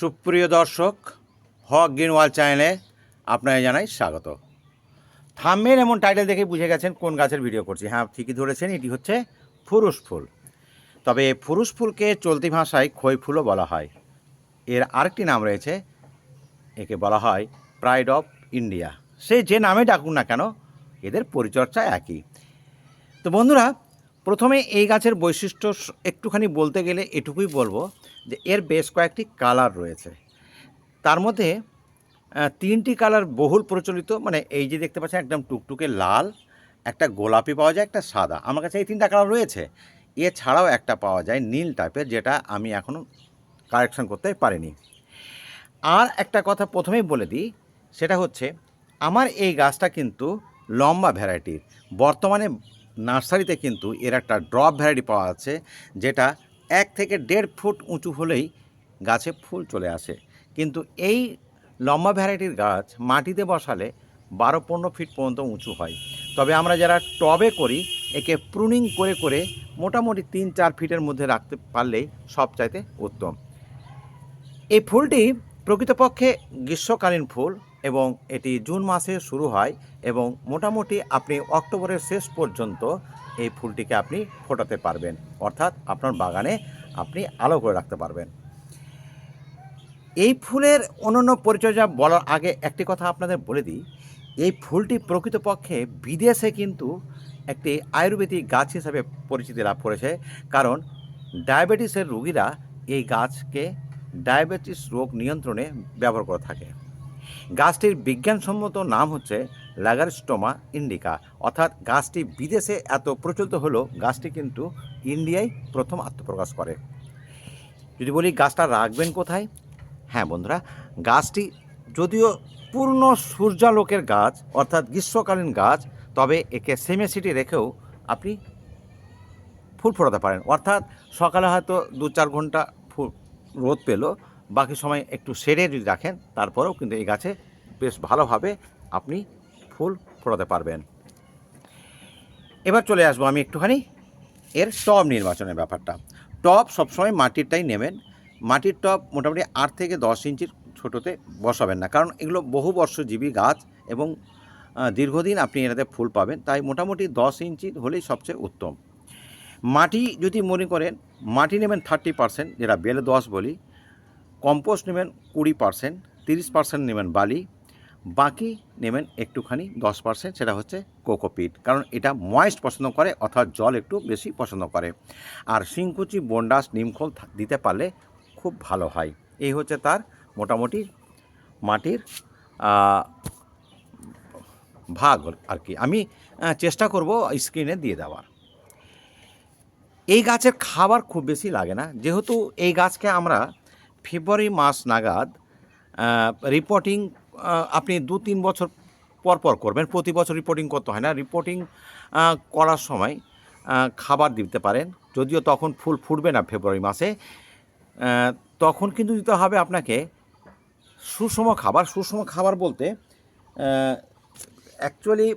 সুপ্রিয় দর্শক, হক গ্রিন গ্রিনওয়াল চ্যানেলে আপনাকে জানাই স্বাগত। থাম্বেল এমন টাইটেল দেখে বুঝে গেছেন কোন গাছের ভিডিও করছি। হ্যাঁ ঠিকই ধরেছেন, এটি হচ্ছে ফুরুস ফুল। তবে ফুরুস ফুলকে চলতি ভাষায় খই ফুলও বলা হয়। এর আরেকটি নাম রয়েছে, একে বলা হয় প্রাইড অফ ইন্ডিয়া। সে যে নামে ডাকুন না কেন, এদের পরিচর্চা একই। তো বন্ধুরা প্রথমে এই গাছের বৈশিষ্ট্য একটুখানি বলতে গেলে এটুকুই বলব যে এর বেশ কয়েকটি কালার রয়েছে। তার মধ্যে তিনটি কালার বহুল প্রচলিত মানে এই যে দেখতে পাচ্ছেন একদম টুকটুকে লাল, একটা গোলাপি পাওয়া যায়, একটা সাদা। আমার কাছে এই তিনটা কালার রয়েছে। এছাড়াও একটা পাওয়া যায় নীল টাইপের, যেটা আমি এখনও কারেকশন করতে পারিনি। আর একটা কথা প্রথমেই বলে দিই, সেটা হচ্ছে, আমার এই গাছটা কিন্তু লম্বা ভ্যারাইটির। বর্তমানে নার্সারিতে কিন্তু এর একটা ড্রপ ভ্যারাইটি পাওয়া যাচ্ছে, যেটা এক থেকে দেড় ফুট উঁচু হলেই গাছে ফুল চলে আসে। কিন্তু এই লম্বা ভ্যারাইটির গাছ মাটিতে বসালে বারো পনেরো ফিট পর্যন্ত উঁচু হয়। তবে আমরা যারা টবে করি, একে প্রুনিং করে করে মোটামুটি তিন চার ফিটের মধ্যে রাখতে পারলেই সবচাইতে উত্তম। এই ফুলটি প্রকৃতপক্ষে গ্রীষ্মকালীন ফুল এবং এটি জুন মাসে শুরু হয় এবং মোটামুটি আপনি অক্টোবরের শেষ পর্যন্ত এই ফুলটিকে আপনি ফোটাতে পারবেন। অর্থাৎ আপনার বাগানে আপনি আলো করে রাখতে পারবেন। এই ফুলের অন্যান্য পরিচর্যা বলার আগে একটি কথা আপনাদের বলে দিই, এই ফুলটি প্রকৃতপক্ষে বিদেশে কিন্তু একটি আয়ুর্বেদিক গাছ হিসাবে পরিচিতি লাভ করেছে, কারণ ডায়াবেটিসের রোগীরা এই গাছকে ডায়াবেটিস রোগ নিয়ন্ত্রণে ব্যবহার করে থাকে। গাছটির বিজ্ঞানসম্মত নাম হচ্ছে লাগারস্টোমা ইন্ডিকা অর্থাৎ গাছটি বিদেশে এত প্রচলিত হলো গাছটি কিন্তু ইন্ডিয়ায় প্রথম আত্মপ্রকাশ করে। যদি বলি গাছটা রাখবেন কোথায়? হ্যাঁ বন্ধুরা, গাছটি যদিও পূর্ণ সূর্যালোকের গাছ, অর্থাৎ গ্রীষ্মকালীন গাছ, তবে একে সেমেসিটি রেখেও আপনি ফুল ফোটাতে পারেন। অর্থাৎ সকালে হয়তো দু চার ঘণ্টা ফুল রোদ পেল বাকি সময় একটু সেরে যদি রাখেন, তারপরেও কিন্তু এই গাছে বেশ ভালোভাবে আপনি ফুল ফোটাতে পারবেন। এবার চলে আসব আমি একটুখানি এর টব নির্বাচনের ব্যাপারটা। টব সবসময় মাটিরটাই নেবেন। মাটির টব মোটামুটি আট থেকে দশ ইঞ্চির ছোটোতে বসাবেন না, কারণ এগুলো বহু বর্ষজীবী গাছ এবং দীর্ঘদিন আপনি এটাতে ফুল পাবেন, তাই মোটামুটি দশ ইঞ্চি হলেই সবচেয়ে উত্তম। মাটি যদি মনে করেন, মাটি নেবেন থার্টি পার্সেন্ট, যেটা বেলে দশ বলি কম্পোস্ট নেবেন কুড়ি পার্সেন্ট, তিরিশ পার্সেন্ট নেবেন বালি, বাকি নেবেন একটুখানি দশ পার্সেন্ট, সেটা হচ্ছে কোকোপিট, কারণ এটা ময়েস্ট পছন্দ করে, অর্থাৎ জল একটু বেশি পছন্দ করে। আর শিংকুচি, বন্ডাস, নিমখোল দিতে পারলে খুব ভালো হয়। এই হচ্ছে তার মোটামুটি মাটির ভাগ আর কি। আমি চেষ্টা করব স্ক্রিনে দিয়ে দেওয়ার। এই গাছের খাবার খুব বেশি লাগে না। যেহেতু এই গাছকে আমরা ফেব্রুয়ারি মাস নাগাদ রিপোর্টিং আপনি দু তিন বছর পর পর করবেন। প্রতি বছর রিপোর্টিং করতে হয় না। রিপোর্টিং করার সময় খাবার দিতে পারেন। যদিও তখন ফুল ফুটবে না ফেব্রুয়ারি মাসে। তখন কিন্তু দিতে হবে আপনাকে সুষম খাবার। সুষম খাবার বলতে অ্যাকচুয়ালি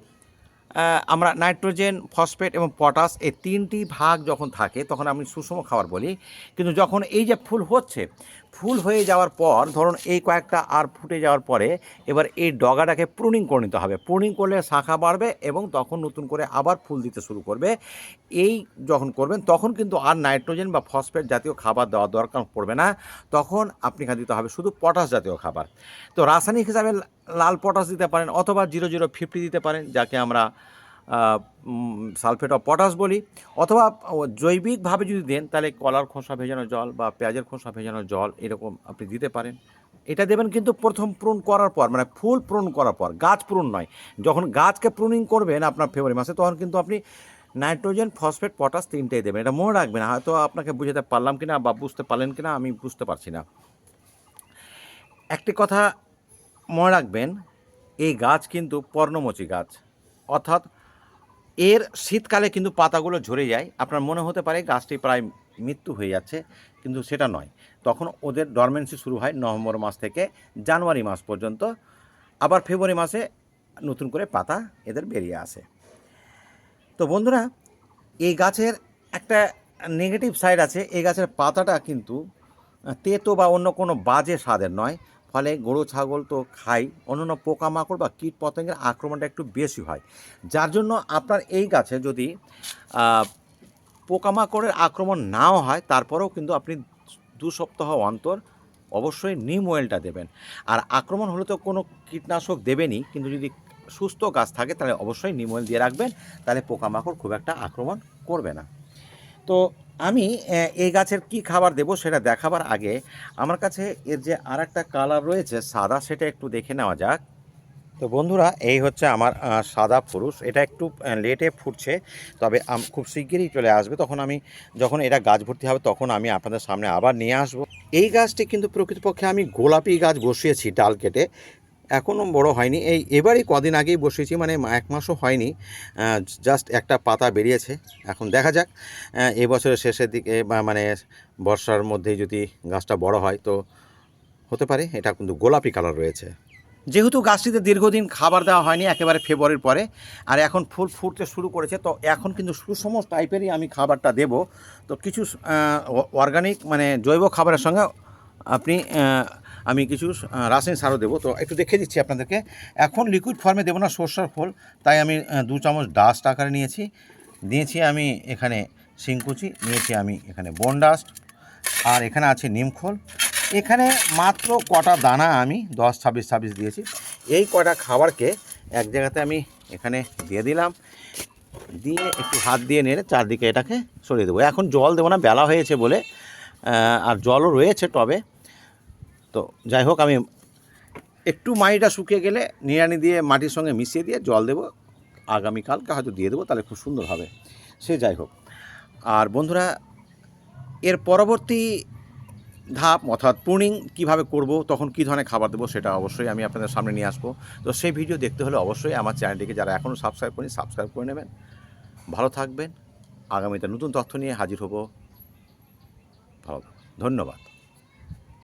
আমরা নাইট্রোজেন, ফসফেট এবং পটাশ এই তিনটি ভাগ যখন থাকে, তখন আমি সুষম খাবার বলি। কিন্তু যখন এই যে ফুল হচ্ছে ফুল হয়ে যাওয়ার পর, ধরুন এই কয়েকটা আর ফুটে যাওয়ার পরে, এবার এই ডগাটাকে প্রুনিং করে নিতে হবে। প্রুনিং করলে শাখা বাড়বে এবং তখন নতুন করে আবার ফুল দিতে শুরু করবে। এই যখন করবেন, তখন কিন্তু আর নাইট্রোজেন বা ফসফেট জাতীয় খাবার দেওয়ার দরকার পড়বে না। তখন আপনি এখানে দিতে হবে শুধু পটাশ জাতীয় খাবার। তো রাসায়নিক হিসাবে লাল পটাশ দিতে পারেন অথবা জিরো জিরো ফিফটি দিতে পারেন, যাকে আমরা সালফেট অফ পটাশ বলি, অথবা জৈবিকভাবে যদি দেন, তাহলে কলার খোসা ভেজানো জল বা পেঁয়াজের খোসা ভেজানো জল এরকম আপনি দিতে পারেন। এটা দেবেন কিন্তু প্রথম প্রুন করার পর মানে ফুল প্রুন করার পর, গাছ প্রুন নয়। যখন গাছকে প্রুনিং করবেন আপনার ফেব্রুয়ারি মাসে, তখন কিন্তু আপনি নাইট্রোজেন ফসফেট পটাশ তিনটেই দেবেন। এটা মনে রাখবেন, হয়তো আপনাকে বুঝাতে পারলাম কিনা বা বুঝতে পারলেন কিনা, আমি বুঝতে পারছি না। একটি কথা মনে রাখবেন, এই গাছ কিন্তু পর্ণমোচী গাছ, অর্থাৎ এর শীতকালে কিন্তু পাতাগুলো ঝরে যায়। আপনার মনে হতে পারে গাছটি প্রায় মৃত্যু হয়ে যাচ্ছে, কিন্তু সেটা নয়। তখন ওদের ডরমেন্সি শুরু হয় নভেম্বর মাস থেকে জানুয়ারি মাস পর্যন্ত। আবার ফেব্রুয়ারি মাসে নতুন করে পাতা এদের বেরিয়ে আসে। তো বন্ধুরা, এই গাছের একটা নেগেটিভ সাইড আছে। এই গাছের পাতাটা কিন্তু তেতো বা অন্য কোনো বাজে স্বাদের নয়। ফলে গরু, ছাগল তো খাই। অন্যান্য পোকামাকড় বা কীট পতঙ্গের আক্রমণটা একটু বেশি হয়। যার জন্য আপনার এই গাছে যদি পোকামাকড়ের আক্রমণ নাও হয়, তারপরেও কিন্তু আপনি দু সপ্তাহ অন্তর অবশ্যই নিম অয়েলটা দেবেন। আর আক্রমণ হলে তো কোনো কীটনাশক দেবেনই, কিন্তু যদি সুস্থ গাছ থাকে, তাহলে অবশ্যই নিম অয়েল দিয়ে রাখবেন। তাহলে পোকামাকড় খুব একটা আক্রমণ করবে না। তো আমি এই গাছের কি খাবার দেব সেটা দেখাবার আগে আমার কাছে এর যে আর একটা কালার রয়েছে সাদা সেটা একটু দেখে নেওয়া যাক। তো বন্ধুরা, এই হচ্ছে আমার সাদা পুরুষ। এটা একটু লেটে ফুটছে, তবে খুব শিগগিরই চলে আসবে। তখন আমি যখন এটা গাছ ভর্তি হবে, তখন আমি আপনাদের সামনে আবার নিয়ে আসব। এই গাছটি কিন্তু প্রকৃতপক্ষে আমি গোলাপি গাছ বসিয়েছি ডাল কেটে। এখনও বড় হয়নি। এই এবারই কদিন আগেই বসিয়েছি মানে এক মাসও হয়নি। জাস্ট একটা পাতা বেরিয়েছে। এখন দেখা যাক। এবছরের শেষের দিকে মানে বর্ষার মধ্যেই যদি গাছটা বড় হয় তো হতে পারে। এটা কিন্তু গোলাপি কালার রয়েছে। যেহেতু গাছটিতে দীর্ঘদিন খাবার দেওয়া হয়নি, একেবারে ফেব্রুয়ারির পরে, আর এখন ফুল ফুটতে শুরু করেছে, তো এখন কিন্তু সুষম টাইপেরই আমি খাবারটা দেব। তো কিছু অর্গানিক মানে জৈব খাবারের সঙ্গে আপনি আমি কিছু রাসায়নিক সারও দেবো। তো একটু দেখে দিচ্ছি আপনাদেরকে। এখন লিকুইড ফর্মে দেবো না সর্ষার ফল। তাই আমি দু চামচ ডাস্ট আকারে নিয়েছি। নিয়েছি আমি এখানে শিংকুচি, নিয়েছি আমি এখানে বন ডাস্ট আর এখানে আছে নিমখোল এখানে মাত্র কটা দানা আমি দশ, ছাব্বিশ ছাব্বিশ দিয়েছি। এই কটা খাবারকে এক জায়গাতে আমি এখানে দিয়ে দিলাম। দিয়ে একটু হাত দিয়ে নেড়ে চারদিকে এটাকে সরিয়ে দেবো। এখন জল দেবো না, বেলা হয়েছে বলে আর জলও রয়েছে টবে। তো যাই হোক, আমি একটু মাটিটা শুকিয়ে গেলে নিড়ানি দিয়ে মাটির সঙ্গে মিশিয়ে দিয়ে জল দেবো। আগামীকালকে হয়তো দিয়ে দেবো, তাহলে খুব সুন্দর হবে। সে যাই হোক। আর বন্ধুরা, এর পরবর্তী ধাপ অর্থাৎ প্রুনিং কীভাবে করব, তখন কী ধরনের খাবার দেবো সেটা অবশ্যই আমি আপনাদের সামনে নিয়ে আসব। তো সেই ভিডিও দেখতে হলে অবশ্যই আমার চ্যানেলটিকে যারা এখনও সাবস্ক্রাইব করেনি সাবস্ক্রাইব করে নেবেন। ভালো থাকবেন। আগামীতে নতুন তথ্য নিয়ে হাজির হব। ভালো ধন্যবাদ।